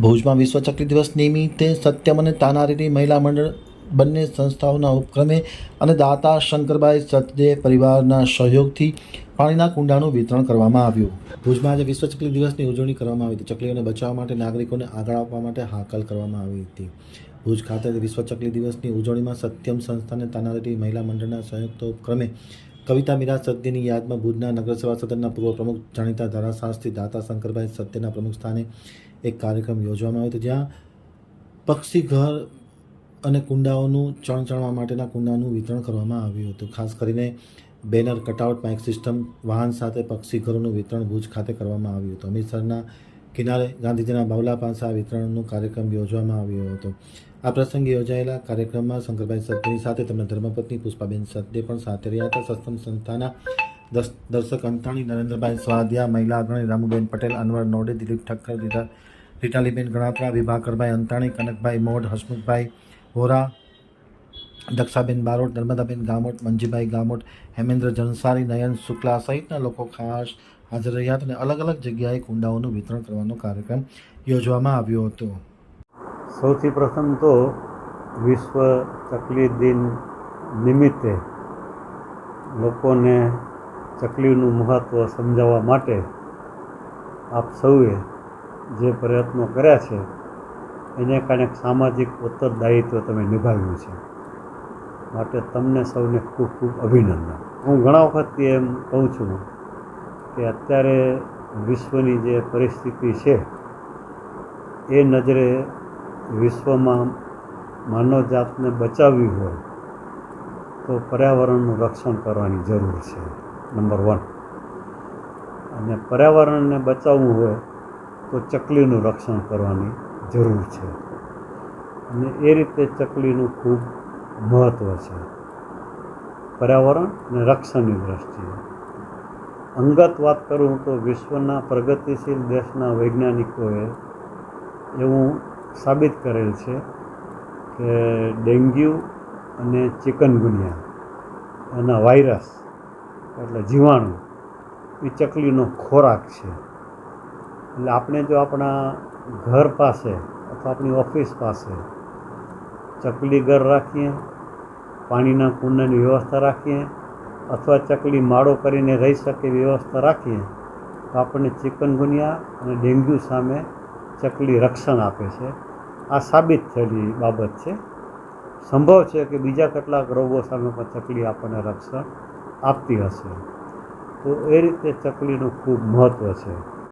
ભુજમાં વિશ્વ ચકલી દિવસ નિમિત્તે સત્યમ અને તાનારીની મહિલા મંડળ બંને સંસ્થાઓના ઉપક્રમે અને દાતા શંકરભાઈ સચદે પરિવારના સહયોગથી પાણીના કુંડાનું વિતરણ કરવામાં આવ્યું. ભુજમાં આજે વિશ્વ ચકલી દિવસની ઉજવણી કરવામાં આવી હતી. ચકલીઓને બચાવવા માટે, નાગરિકોને આગળ આપવા માટે હાકલ કરવામાં આવી હતી. ભુજ ખાતે વિશ્વ ચકલી દિવસની ઉજવણીમાં સત્યમ સંસ્થા અને તાનારીની મહિલા મંડળના સંયુક્ત ઉપક્રમે કવિતા મીરા સદ્યની યાદમાં ભુજના નગરસેવા સદનના પૂર્વ પ્રમુખ જાણીતા ધારાશાસ્ત્રી દાતા શંકરભાઈ સત્યના પ્રમુખ સ્થાને એક કાર્યક્રમ યોજવામાં આવ્યો હતો, જ્યાં પક્ષી ઘર અને કુંડાઓનું ચણ ચણવા માટેના કુંડાનું વિતરણ કરવામાં આવ્યું હતું. ખાસ કરીને બેનર કટઆઉટ માઇક સિસ્ટમ વાહન સાથે પક્ષી ઘરોનું વિતરણ ભુજ ખાતે કરવામાં આવ્યું હતું. અમૃતસરના કિનારે ગાંધીજીના બાવલા પાસે વિતરણનો કાર્યક્રમ યોજવામાં આવ્યો હતો. આ પ્રસંગે યોજાયેલા કાર્યક્રમમાં શંકરભાઈ સત્યની સાથે તેમના ધર્મપત્ની પુષ્પાબેન સત્ય પણ સાથે રહ્યા હતા. સત્સંગ સંસ્થાના દર્શક અંતાણી, નરેન્દ્રભાઈ સ્વાધ્યા, મહિલા અગ્રણી રામુબેન પટેલ, અનવર નોડે, દિલીપ ઠક્કર, રીટા, રીટાલીબેન ગણાત્રા, વિભાકરભાઈ અંતાણી, કનકભાઈ મોઢ, હસમુખભાઈ વોરા દક્ષાબેન બારોટ, નર્મદાબેન ગામોટ, મંજીભાઈ ગામોટ, હેમેન્દ્ર જનસારી, નયન શુક્લા સહિતના લોકો ખાસ હાજર રહ્યા હતા અને અલગ અલગ જગ્યાએ કુંડાઓનું વિતરણ કરવાનો કાર્યક્રમ યોજવામાં આવ્યો હતો. સૌથી પ્રથમ તો વિશ્વ ચકલી દિન નિમિત્તે લોકોને ચકલીનું મહત્ત્વ સમજાવવા માટે આપ સૌએ જે પ્રયત્નો કર્યા છે, એને કારણે સામાજિક ઉત્તરદાયિત્વ તમે નિભાવ્યું છે. માટે તમને સૌને ખૂબ ખૂબ અભિનંદન. હું ઘણા વખતથી એમ કહું છું કે અત્યારે વિશ્વની જે પરિસ્થિતિ છે, એ નજરે વિશ્વમાં માનવજાતને બચાવવી હોય તો પર્યાવરણનું રક્ષણ કરવાની જરૂર છે, નંબર વન. અને પર્યાવરણને બચાવવું હોય તો ચકલીનું રક્ષણ કરવાની જરૂર છે. અને એ રીતે ચકલીનું ખૂબ મહત્ત્વ છે. પર્યાવરણ અને રક્ષણની દ્રષ્ટિએ. અંગત વાત કરું તો વિશ્વના પ્રગતિશીલ દેશના વૈજ્ઞાનિકોએ એવું સાબિત કરેલ છે કે ડેન્ગ્યુ અને ચિકનગુનિયા એના વાયરસ એટલે જીવાણુ એ ચકલીનો ખોરાક છે. એટલે આપણે જો આપણા ઘર પાસે અથવા આપણી ઓફિસ પાસે ચકલી ઘર રાખીએ, પાણીના કુંડાની વ્યવસ્થા રાખીએ અથવા ચકલી માળો કરીને રહી શકે વ્યવસ્થા રાખીએ, તો આપણને ચિકનગુનિયા અને ડેન્ગ્યુ સામે ચકલી રક્ષણ આપે છે. આ સાબિત થયેલી બાબત છે. સંભવ છે કે બીજા કેટલાક રોગો સામે પણ ચકલી આપણને રક્ષણ આપતી હશે. તો એ રીતે ચકલીનું ખૂબ મહત્ત્વ છે.